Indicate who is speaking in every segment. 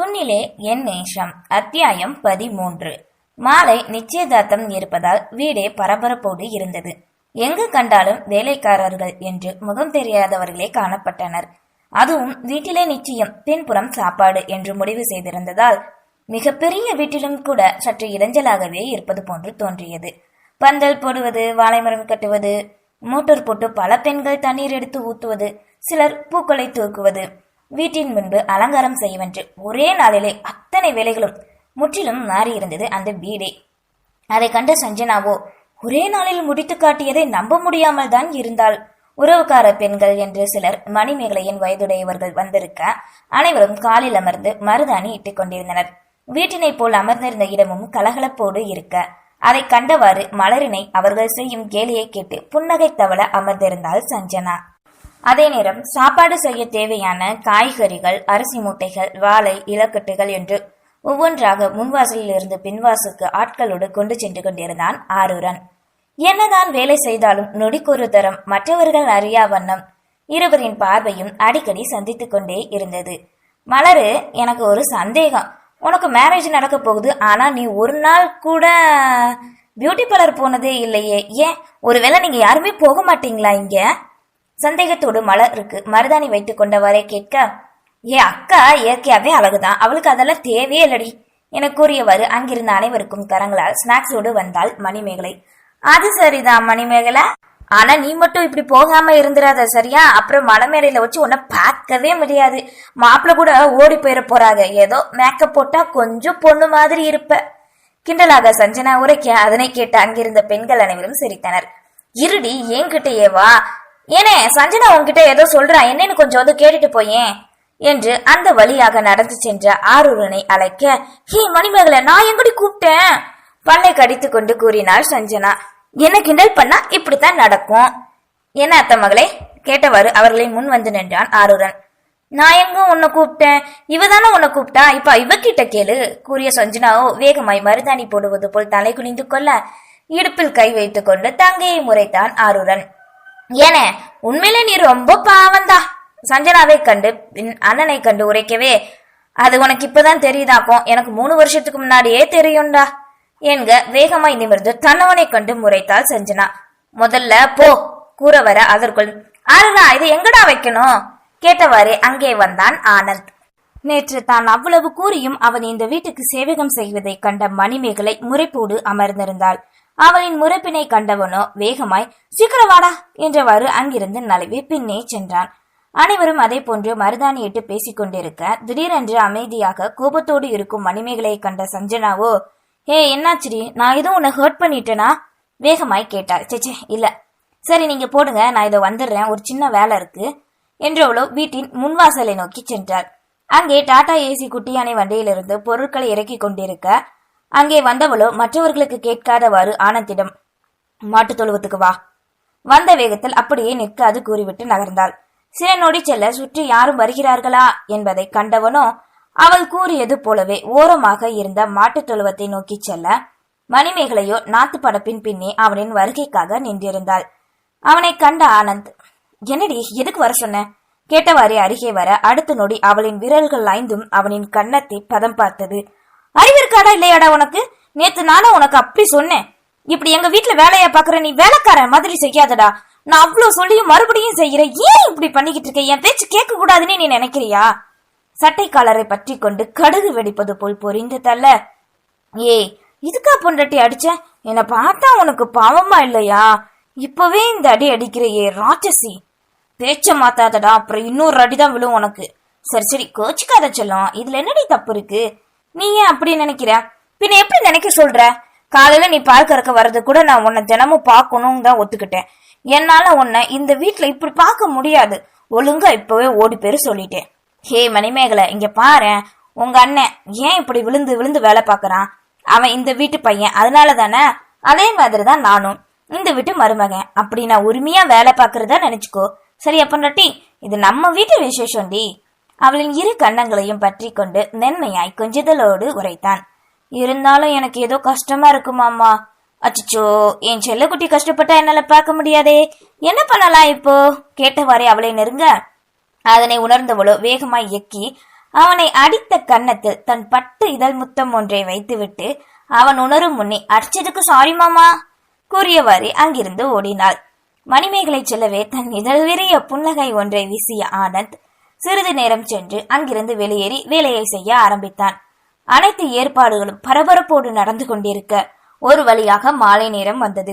Speaker 1: உன்னிலே என் நேசம் அத்தியாயம் பதிமூன்று. மாலை நிச்சயதார்த்தம் இருப்பதால் வீடே பரபரப்போடு இருந்தது. எங்கு கண்டாலும் வேலைக்காரர்கள் என்று முகம் தெரியாதவர்களே காணப்பட்டனர். அதுவும் வீட்டிலே நிச்சயம் பின்புறம் சாப்பாடு என்று முடிவு செய்திருந்ததால் மிகப்பெரிய வீட்டிலும் கூட சற்று இடைஞ்சலாகவே இருப்பது போன்று தோன்றியது. பந்தல் போடுவது வாழைமரம் கட்டுவது மோட்டார் போட்டு பல பெண்கள் தண்ணீர் எடுத்து ஊத்துவது சிலர் பூக்களை தூக்குவது வீட்டின் முன்பு அலங்காரம் செய்யவென்று ஒரே நாளிலே அத்தனை வேலைகளும் முற்றிலும் மாறியிருந்தது அந்த வீடே. அதை கண்ட சஞ்சனாவோ ஒரே நாளில் முடித்து காட்டியதை நம்ப முடியாமல் தான் இருந்தாள். உறவுக்கார பெண்கள் என்று சிலர் மணிமேகலையின் வயதுடையவர்கள் வந்திருக்க அனைவரும் காலில் அமர்ந்து மருதாணி இட்டுக் கொண்டிருந்தனர். வீட்டினைப் போல் அமர்ந்திருந்த இடமும் கலகலப்போடு இருக்க. அதை கண்டவாறு மலரினை அவர்கள் செய்யும் கேலியை கேட்டு புன்னகை தவள அமர்ந்திருந்தாள் சஞ்சனா. அதே நேரம் சாப்பாடு செய்ய தேவையான காய்கறிகள் அரிசி மூட்டைகள் வாழை இலக்கட்டுகள் என்று ஒவ்வொன்றாக முன்வாசலில் இருந்து பின்வாசுக்கு ஆட்களோடு கொண்டு சென்று கொண்டிருந்தான் ஆரூரன். என்னதான் வேலை செய்தாலும் நொடிக்கொரு தரம் மற்றவர்கள் அறியா வண்ணம் இருவரின் பார்வையும் அடிக்கடி சந்தித்துக் கொண்டே இருந்தது. மலரு எனக்கு ஒரு சந்தேகம். உனக்கு மேரேஜ் நடக்க போகுது ஆனா நீ ஒரு நாள் கூட பியூட்டி பார்லர் போனதே இல்லையே. ஏன்? ஒருவேளை நீங்க யாருமே போக மாட்டீங்களா இங்க? சந்தேகத்தோடு மலருக்கு மருதாணி வைத்துக் கொண்டவரை கேட்க ஏ அக்கா இயற்கையாவே அழகுதான். அவளுக்கு அதெல்லாம் தேவையே இல்லடி என கூறியவாறு அங்கிருந்த அனைவருக்கும் கரங்களால் ஸ்நாக்ஸோடு வந்தாள் மணிமேகலை. அது சரிதான் மணிமேகலை. ஆனா நீ மட்டும் இப்படி போகாம இருந்துடாத சரியா? அப்புறம் மலைமேடையில வச்சு உன்னை பார்க்கவே முடியாது. மாப்பிள்ள கூட ஓடி போயிட போறாங்க ஏதோ மேக்கப் போட்டா கொஞ்சம் பொண்ணு மாதிரி இருப்ப. கிண்டலாக சஞ்சனா உரைக்க அதனை கேட்டு அங்கிருந்த பெண்கள் அனைவரும் சிரித்தனர். இருடி என்கிட்டயே வா. ஏனே சஞ்சனா உன்கிட்ட ஏதோ சொல்றா என்னன்னு கொஞ்சம் வந்து கேட்டுட்டு போயேன் என்று அந்த வழியாக நடந்து சென்ற ஆரூரனை அழைக்க ஹே மணிமேகலை நான் எங்கடி கூப்பிட்டேன்? பல்லை கடித்து கொண்டு கூறினாள் சஞ்சனா. என்ன கிண்டல் பண்ணா இப்படித்தான் நடக்கும். என்ன அத்த மகளே? கேட்டவாறு அவர்களை முன் வந்து நின்றான் ஆரூரன். நான் எங்க உன்னை கூப்பிட்டேன்? இவ தானே உன்னை கூப்பிட்டா? இப்ப இவகிட்ட கேளு கூறிய சஞ்சனாவோ வேகமாய் மருதாணி போடுவது போல் தலை குனிந்து கொள்ள இடுப்பில் கை வைத்துக் கொண்டு தங்கையை முறைத்தான் ஆரூரன். ஏனே உண்மையிலே நீ ரொம்ப பாவந்தா. சஞ்சனாவை கண்டு அண்ணனை கண்டு உரைக்கவே அது உனக்கு இப்பதான் தெரியுதாக்கும்? எனக்கு மூணு வருஷத்துக்கு முன்னாடியே தெரியும்டா. என்க வேகமாய் நிமிர்ந்து தன்னவனை கண்டு முறைத்தாள் சஞ்சனா. முதல்ல போ கூற வர அதற்குள் ஆறுடா இதை எங்கடா வைக்கணும்? கேட்டவாறே அங்கே வந்தான் ஆனந்த். நேற்று தான் அவ்வளவு கூறியும் அவன் இந்த வீட்டுக்கு சேவகம் செய்வதை கண்ட மணிமேகலை முறைப்போடு அமர்ந்திருந்தாள். அவளின் முறைப்பினை கண்டவனோ வேகமாய் சீக்கிரவாடா என்றவாறு அங்கிருந்து நழுவி பின்னே சென்றான். அனைவரும் அதே போன்று மருதாணியிட்டு பேசிக் கொண்டிருக்க திடீரென்று அமைதியாக கோபத்தோடு இருக்கும் மணிமேகலை கண்ட சஞ்சனாவோ ஏ என்னாச்சுடி? நான் எதுவும் உன்னை ஹர்ட் பண்ணிட்டேனா? வேகமாய் கேட்டாள். சேச்சே இல்ல. சரி நீங்க போடுங்க. நான் இதை வந்துடுறேன். ஒரு சின்ன வேலை இருக்கு என்றவளோ வீட்டின் முன்வாசலை நோக்கி சென்றார் அங்கே டாடா ஏசி குட்டியானை வண்டியிலிருந்து பொருட்களை இறக்கி கொண்டிருக்க அங்கே வந்தவளோ மற்றவர்களுக்கு கேட்காதவாறு ஆனந்திடம் மாட்டுத் தொழுவத்துக்கு வா. வந்த வேகத்தில் அப்படியே நிற்காது கூறிவிட்டு நகர்ந்தாள். சில நொடி செல்ல சுற்றி யாரும் வருகிறார்களா என்பதை கண்டவனோ அவள் கூறியது போலவே ஓரமாக இருந்த மாட்டுத் தொழுவத்தை நோக்கி செல்ல மணிமேகலையோ நாத்து படப்பின் பின்னே அவனின் வருகைக்காக நின்றிருந்தாள். அவனை கண்ட ஆனந்த் என்னடி எதுக்கு வர சொன்ன? கேட்டவாறே அருகே வர அடுத்த நொடி அவளின் விரல்கள் ஐந்தும் அவனின் கன்னத்தை பதம் பார்த்தது. அறிவிருக்காடா இல்லையாடா உனக்கு? நேத்து நானும் உனக்கு அப்படி சொன்னேன். இப்படி எங்க வீட்டுல வேலையை பாக்குற நீ வேலைக்காரன் மாதிரி செய்யாதடா. நான் அவ்வளவு சொல்லியும் மறுபடியும் செய்யறேன். ஏன் இப்படி பண்ணிக்கிட்டு இருக்க? என் பேச்சு கேட்க கூடாதுன்னு நீ நினைக்கிறியா? சட்டை காலரை பற்றி கொண்டு கடுகு வெடிப்பது போல் பொறிந்து தள்ள. ஏய் இதுக்கா பொண்டாட்டி அடிச்ச? என்னை பார்த்தா உனக்கு பாவமா இல்லையா? இப்பவே இந்த அடி அடிக்கிறையே ராட்சசி. பேச்ச மாத்தாதடா. அப்புறம் இன்னொரு அடி தான் விழும் உனக்கு. சரி சரி கோச்சிக்காத செல்லம். இதுல என்னடி தப்பு இருக்கு? நீ ஏன் அப்படி நினைக்கிற? பின்ன எப்படி நினைக்க சொல்ற? காலையில நீ பார்க்கறக்க வர்றது கூட நான் உன்னை தினமும் பார்க்கணும் தான் ஒத்துக்கிட்டேன். என்னால உன்னை இந்த வீட்டுல இப்படி பார்க்க முடியாது. ஒழுங்கா இப்பவே ஓடி பேரு சொல்லிட்டேன். ஹே மணிமேகலை இங்க பாரேன் உங்க அண்ணன் ஏன் இப்படி விழுந்து விழுந்து வேலை பார்க்கறான்? அவன் இந்த வீட்டு பையன். அதனால தானே? அதே மாதிரி தான் நானும். இந்த வீட்டு மருமகன். அப்படி நான் உரிமையா வேலை பார்க்கறதா நினைச்சுக்கோ. சரி அப்பண்டாட்டி இது நம்ம வீட்டு விசேஷம்டி அவளின் இரு கன்னங்களையும் பற்றி கொண்டு மென்மையாய் கொஞ்சதலோடு உரைத்தான். இருந்தாலும் எனக்கு ஏதோ கஷ்டமா இருக்குமாமா அச்சோ அச்சச்சோ என் செல்லக்குட்டி கஷ்டப்பட்டா என்னால பார்க்க முடியாதே. என்ன பண்ணலாம் இப்போ? கேட்டவாறே அவளை நெருங்க. அதனை உணர்ந்தவளோ வேகமாய் எக்கி அவனை அடித்த கன்னத்தில் தன் பட்டு இதழ் முத்தம் ஒன்றை வைத்துவிட்டு அவன் உணரும் முன்னே அடிச்சதுக்கு சாரி மாமா கூறியவாறு அங்கிருந்து ஓடினாள். மணிமேகலை செல்லவே தன் இதழ் விரிய புன்னகை ஒன்றை வீசிய ஆனந்த் சிறிது நேரம் சென்று அங்கிருந்து வெளியேறி வேலையை செய்ய ஆரம்பித்தான். அனைத்து ஏற்பாடுகளும் பரபரப்போடு நடந்து கொண்டிருக்க ஒரு வழியாக மாலை நேரம் வந்தது.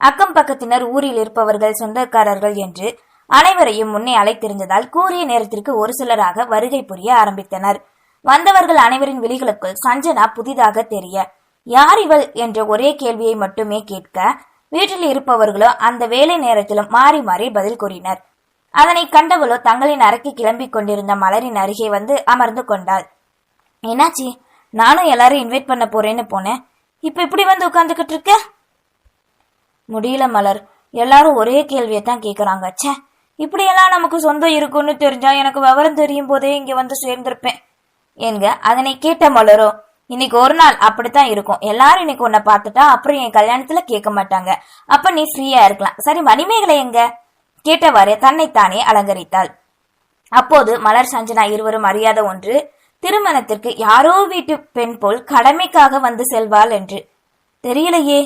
Speaker 1: அக்கம் பக்கத்தினர் ஊரில் இருப்பவர்கள் சொந்தக்காரர்கள் என்று அனைவரையும் முன்னே அழைத்திருந்ததால் கூறிய நேரத்திற்கு ஒரு சிலராக வருகை புரிய ஆரம்பித்தனர். வந்தவர்கள் அனைவரின் விழிகளுக்குள் சஞ்சனா புதிதாக தெரிய யார் இவள்? என்ற ஒரே கேள்வியை மட்டுமே கேட்க வீட்டில் இருப்பவர்களோ அந்த வேலை நேரத்திலும் மாறி மாறி பதில் கூறினர். அதனை கண்டவளோ தங்களின் அறைக்கு கிளம்பிக் கொண்டிருந்த மலரின் அருகே வந்து அமர்ந்து கொண்டாள். என்னாச்சி? நானும் எல்லாரும் இன்வைட் பண்ண போறேன்னு போனேன். இப்ப இப்படி வந்து உட்கார்ந்துகிட்டு இருக்க? முடியல மலர். எல்லாரும் ஒரே கேள்வியை தான் கேக்குறாங்க. ச்சே! இப்படியெல்லாம் நமக்கு சொந்தம் இருக்குன்னு தெரிஞ்சா எனக்கு விவரம் தெரியும் போதே இங்க வந்து சேர்ந்திருப்பேன். என்க அதனை கேட்ட மலரோ? இன்னைக்கு ஒரு நாள் அப்படித்தான் இருக்கும். எல்லாரும் இன்னைக்கு உன்னை பார்த்துட்டா அப்புறம் என் கல்யாணத்துல கேட்க மாட்டாங்க. அப்ப நீ ஃப்ரீயா இருக்கலாம். சரி மணிமேகலை எங்க? கேட்டவாறு தன்னைத்தானே அலங்கரித்தாள். அப்போது மலர் சஞ்சனா இருவரும் அறியாத ஒன்று திருமணத்திற்கு யாரோ வீட்டு பெண் போல் கடமைக்காக வந்து செல்வாள் என்று. தெரியலையே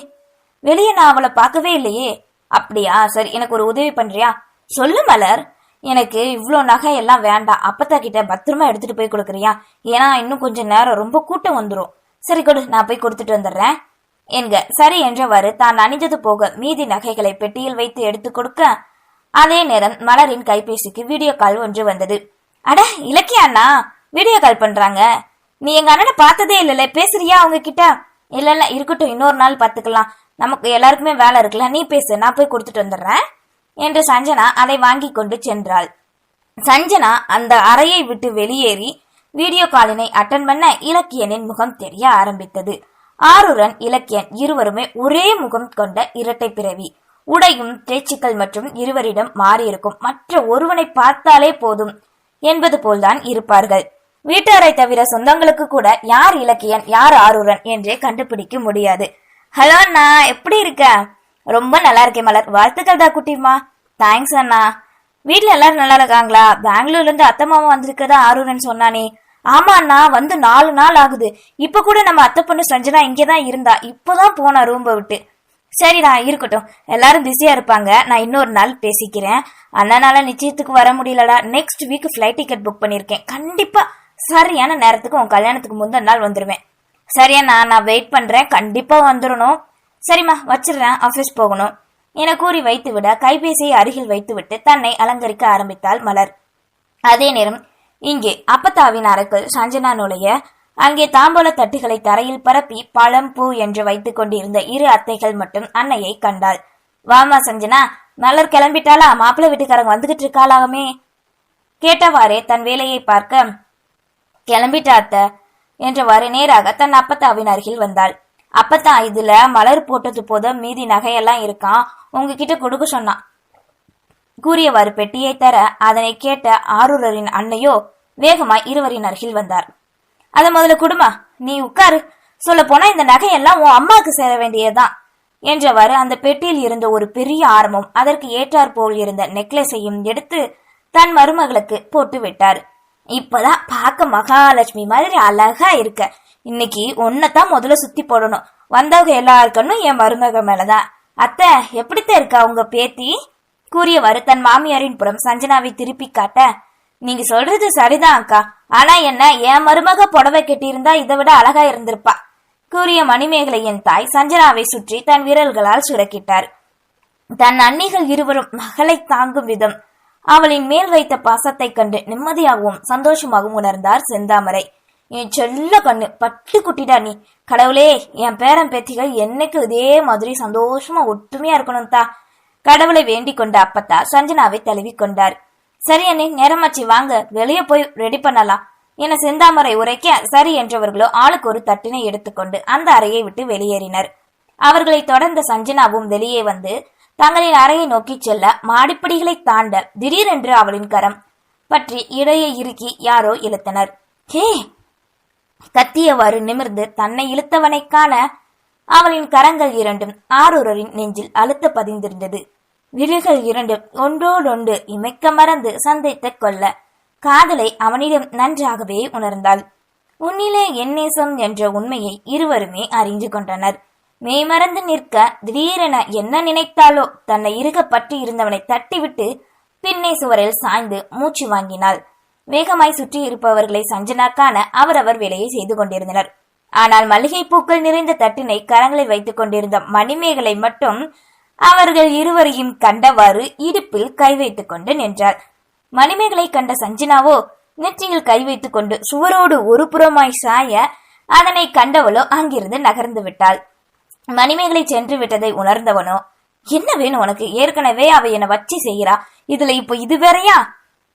Speaker 1: வெளியே நான் அவளை பார்க்கவே இல்லையே. அப்படியா சரி எனக்கு ஒரு உதவி பண்றியா? சொல்லு மலர் எனக்கு இவ்வளோ நகை எல்லாம் வேண்டாம். அப்பத்தா கிட்ட பத்திரமா எடுத்துட்டு போய் கொடுக்குறியா? ஏன்னா இன்னும் கொஞ்ச நேரம் ரொம்ப கூட்டம் வந்துடும் சரி கொடு நான் போய் கொடுத்துட்டு வந்துடுறேன். என்க சரி என்றவாறு தான் அணிந்தது போக மீதி நகைகளை பெட்டியில் வைத்து எடுத்து கொடுக்க அதே நேரம் மலரின் கைபேசிக்கு வீடியோ கால் ஒன்று வந்தது. அட இலக்கியா அண்ணா வீடியோ கால் பண்றாங்க. நீ எங்க அண்ணனை பார்த்ததே இல்லைல்ல பேசுறியா அவங்க கிட்ட இல்ல இல்ல இருக்கட்டும் இன்னொரு நாள் பார்த்துக்கலாம். நமக்கு எல்லாருக்குமே வேலை இருக்குல்ல நீ பேசு நான் போய் கொடுத்துட்டு வந்துடுறேன். என்று சஞ்சனா அதை வாங்கி கொண்டு சென்றாள். சஞ்சனா அந்த அறையை விட்டு வெளியேறி வீடியோ காலினை அட்டன் பண்ண இலக்கியனின் முகம் தெரிய ஆரம்பித்தது. ஆருடன் இலக்கியன் இருவருமே ஒரே முகம் கொண்ட இரட்டை பிறவி. உடையும் பேச்சுக்கள் மற்றும் இருவரிடம் மாறியிருக்கும். மற்ற ஒருவனை பார்த்தாலே போதும் என்பது போல்தான் இருப்பார்கள். வீட்டாரை தவிர சொந்தங்களுக்கு கூட யார் இலக்கியன் யார் ஆரூரன் என்றே கண்டுபிடிக்க முடியாது. ஹலோ அண்ணா எப்படி இருக்க? ரொம்ப நல்லா இருக்கேன் மலர். வாழ்த்துக்கள் தான் குட்டிமா தேங்க்ஸ் அண்ணா. வீட்டில் எல்லாரும் நல்லா இருக்காங்களா? பெங்களூர்ல இருந்து அத்தை மாமா வந்திருக்கதா ஆரூரன் சொன்னானே. ஆமா அண்ணா வந்து நாலு நாள் ஆகுது. இப்ப கூட நம்ம அத்தை பொண்ணு சஞ்சனா இங்கதான் இருந்தா. இப்பதான் போனா ரூம்ப விட்டு. சரிடா இருக்கட்டும். எல்லாரும் பிஸியா இருப்பாங்க. நான் இன்னொரு நாள் பேசிக்கிறேன். அண்ணனால நிச்சயத்துக்கு வர முடியலடா. Next week flight ticket book பண்ணிருக்கேன். கண்டிப்பா சரியான நேரத்துக்கு உன் கல்யாணத்துக்கு முந்தின நாள் வந்துருவேன். சரியா நான் நான் வெயிட் பண்றேன். கண்டிப்பா வந்துடணும் சரிம்மா வச்சிடுறேன். ஆபீஸ் போகணும். என கூறி வைத்துவிட கைபேசியை அருகில் வைத்துவிட்டு தன்னை அலங்கரிக்க ஆரம்பித்தாள் மலர். அதே நேரம் இங்கே அப்பத்தாவின் அறைக்குள் சஞ்சனா நுழைய அங்கே தாம்பூல தட்டுகளை தரையில் பரப்பி பழம் பூ என்று வைத்துக் கொண்டிருந்த இரு அத்தைகள் மட்டும் அன்னையை கண்டாள். வாமா சஞ்சனா மலர் கிளம்பிட்டாளா? மாப்பிள்ளை வீட்டுக்காரங்க வந்துகிட்டு இருக்காளாமே? கேட்டவாறே தன் வேலையை பார்க்க கிளம்பிட்டா அத்தை? என்றவாறு நேராக தன் அப்பத்தாவின் அருகில் வந்தாள். அப்பத்தா இதுல மலர் போட்டது போத மீதி நகையெல்லாம் இருக்கான் உங்ககிட்ட கொடுக்க சொன்னான் கூறியவாறு பெட்டியை தர அதனை கேட்ட ஆரூரரின் அன்னையோ வேகமாய் இருவரின் அருகில் வந்தார். அதை முதல்ல குடுமா. நீ உட்காரு. சொல்ல போனா இந்த நகையெல்லாம் உன் அம்மாவுக்கு சேர வேண்டியதுதான். என்றவாறு அந்த பெட்டியில் இருந்த ஒரு பெரிய ஆரமும் அதற்கு ஏற்றாற் போல் இருந்த நெக்லஸையும் எடுத்து தன் மருமகளுக்கு போட்டு விட்டார். இப்பதான் பார்க்க மகாலட்சுமி மாதிரி அழகா இருக்க. இன்னைக்கு உன்னைத்தான் முதல்ல சுத்தி போடணும். வந்தவங்க எல்லாருக்கணும் என் மருமக மேலதான். அத்தை எப்படித்தான் இருக்கா உங்க பேத்தி? கூறியவாறு தன் மாமியாரின் புறம் சஞ்சனாவை திருப்பி காட்ட நீங்க சொல்றது சரிதான் அக்கா. ஆனா என்ன என் மருமக புடவை கட்டியிருந்தா இதை விட அழகா இருந்திருப்பா. கூறிய மணிமேகலையின் தாய் சஞ்சனாவை சுற்றி தன் விரல்களால் சுரக்கிட்டார். தன் அன்னிகள் இருவரும் மகளை தாங்கும் விதம். அவளின் மேல் வைத்த பாசத்தை கண்டு நிம்மதியாகவும் சந்தோஷமாகவும் உணர்ந்தார் செந்தாமரை. என் செல்ல கண்ணு பட்டு குட்டிடா நீ. கடவுளே என் பேரன் பேத்திகள் என்னைக்கு இதே மாதிரி சந்தோஷமா ஒற்றுமையா இருக்கணும் தா கடவுளை வேண்டிக் கொண்ட அப்பத்தா சஞ்சனாவை தழுவி கொண்டார். சரி அண்ணே நேரமாச்சி வாங்க. வெளியே போய் ரெடி பண்ணலாம். என செந்தாமரை உரைக்க சரி என்றவர்களோ ஆளுக்கு ஒரு தட்டினை எடுத்துக்கொண்டு அந்த அறையை விட்டு வெளியேறினர். அவர்களை தொடர்ந்த சஞ்சனாவும் வெளியே வந்து தங்களின் அறையை நோக்கி செல்ல மாடிப்படிகளை தாண்ட திடீரென்று அவளின் கரம் பற்றி இடையை இறுக்கி யாரோ இழுத்தனர். ஹே! கத்தியவாறு நிமிர்ந்து தன்னை இழுத்தவனைக்கான அவளின் கரங்கள் இரண்டும் ஆரூரரின் நெஞ்சில் அழுத்த பதிந்திருந்தது. விழிகள் இரண்டும் ஒன்றோடொன்று இமைக்க மறந்து சந்தித்துக் கொள்ள. காதலை அவனிடம் நன்றாகவே உணர்ந்தாள். உன்னிலே என் என்ற உண்மையை இருவருமே அறிந்து கொண்டனர். மெய்மறந்து நிற்க திடீரென என்ன நினைத்தாலோ தன்னை இறுக பற்றி இருந்தவனை தட்டிவிட்டு பின்னே சுவரில் சாய்ந்து மூச்சு வாங்கினாள். வேகமாய் சுற்றி இருப்பவர்களை சஞ்சனா காண அவரவர் வேலையை செய்து கொண்டிருந்தனர். ஆனால் மல்லிகை பூக்கள் நிறைந்த தட்டினை கரங்களை வைத்துக் கொண்டிருந்த மணிமேகலை மட்டும் அவர்கள் இருவரையும் கண்டவாறு இடுப்பில் கை வைத்துக் கொண்டு நின்றாள். மணிமேகலை கண்ட சஞ்சனாவோ நெற்றியில் கை வைத்துக் கொண்டு சுவரோடு ஒரு புறமாய் சாய அதனை கண்டவளோ அங்கிருந்து நகர்ந்து விட்டாள். மணிமேகலை சென்று விட்டதை உணர்ந்தவனோ என்ன வேணும் உனக்கு? ஏற்கனவே அவ என்னை வச்சு செய்கிறா. இதுல இப்போ இது வேறையா?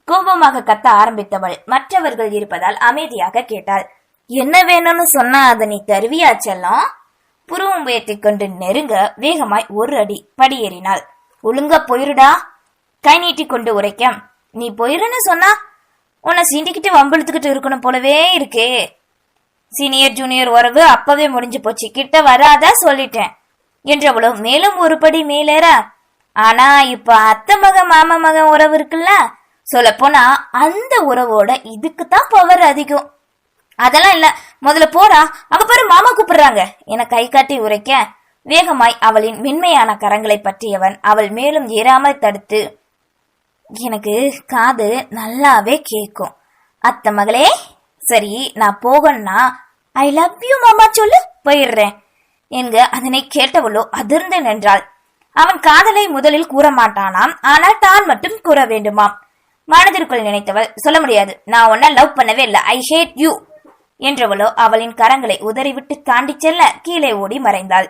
Speaker 1: கோபமாக கத்த ஆரம்பித்தவள் மற்றவர்கள் இருப்பதால் அமைதியாக கேட்டாள். என்ன வேணும்னு சொன்னா அதை நீ தருவியா செல்லம்? புருவம் உயர்த்தி கொண்டு நெருங்க வேகமாய் ஒரு அடி படியேறினாள். ஒழுங்கா போயிருடா. கை நீட்டி கொண்டு உரைக்க நீ போயிருன்னு சொன்னா உன்னை சீண்டிக்கிட்டு வம்பிழுத்துக்கிட்டு இருக்கணும் போலவே இருக்கே. சீனியர் ஜூனியர் உறவு அப்பவே முடிஞ்சு போச்சு. கிட்ட வராதா சொல்லிட்டேன். என்றவளோ மேலும் ஒரு படி மேலேற. ஆனா இப்ப அத்தை மக மாமா மகன் உறவு இருக்குல்ல. சொல்ல போனா அந்த உறவோட இதுக்கு தான் பவர் அதிகம். அதெல்லாம் இல்ல. முதல்ல போடா. அங்க பாரு மாமா கூப்பிடுறாங்க. என கை காட்டி உரைக்க வேகமாய் அவளின் மென்மையான கரங்களை பற்றியவன் அவள் மேலும் ஏறாமல் தடுத்து எனக்கு காது நல்லாவே கேட்கும் அத்தை மகளே சரி நான் போகணும்னா ஐ லவ் யூ மாமா சொல்லு போயிடுறேன். என்க அதனை கேட்டவளோ அதிர்ந்து நின்றாள். அவன் காதலை முதலில் கூற மாட்டானாம் ஆனால் தான் மட்டும் கூற வேண்டுமாம். மனதிற்குள் நினைத்தவள் சொல்ல முடியாது. நான் உன்ன லவ் பண்ணவே இல்லை. ஐ ஹேட் யூ என்றவளோ அவளின் கரங்களை உதறிவிட்டு தாண்டி செல்ல கீழே ஓடி மறைந்தாள்.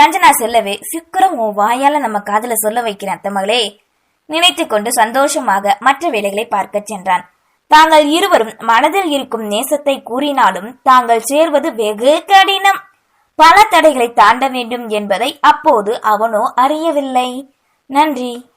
Speaker 1: சஞ்சனா செல்லவே சிக்கரம் உன் வாயால நம்ம காதல சொல்ல வைக்கிறேன் தமகளே நினைத்து நினைத்துக் கொண்டு சந்தோஷமாக மற்ற வேலைகளை பார்க்கச் சென்றான். தாங்கள் இருவரும் மனதில் இருக்கும் நேசத்தை கூறினாலும் தாங்கள் சேர்வது வெகு கடினம். பல தடைகளை தாண்ட வேண்டும் என்பதை அப்போது அவனோ அறியவில்லை. நன்றி.